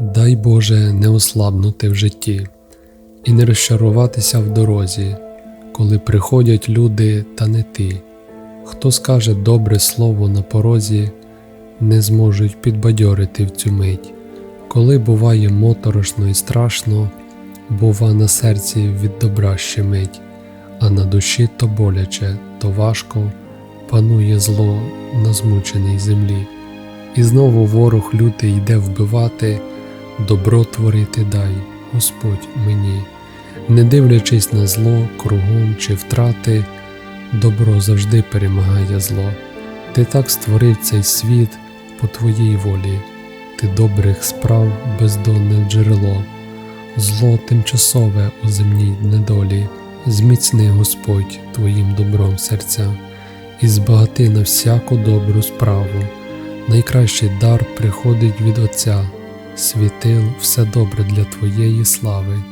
Дай Боже не ослабнути в житті і не розчаруватися в дорозі, коли приходять люди та не ти. Хто скаже добре слово на порозі, не зможуть підбадьорити в цю мить. Коли буває моторошно і страшно, бува на серці від добра щемить, а на душі то боляче, то важко, панує зло на змученій землі. І знову ворог лютий йде вбивати, добро творити дай, Господь мені, не дивлячись на зло, кругом чи втрати, добро завжди перемагає зло. Ти так створив цей світ по твоїй волі, ти добрих справ бездонне джерело, зло тимчасове у земній недолі, зміцни Господь твоїм добром серця і збагати на всяку добру справу. Найкращий дар приходить від Отця, світил все добре для Твоєї слави.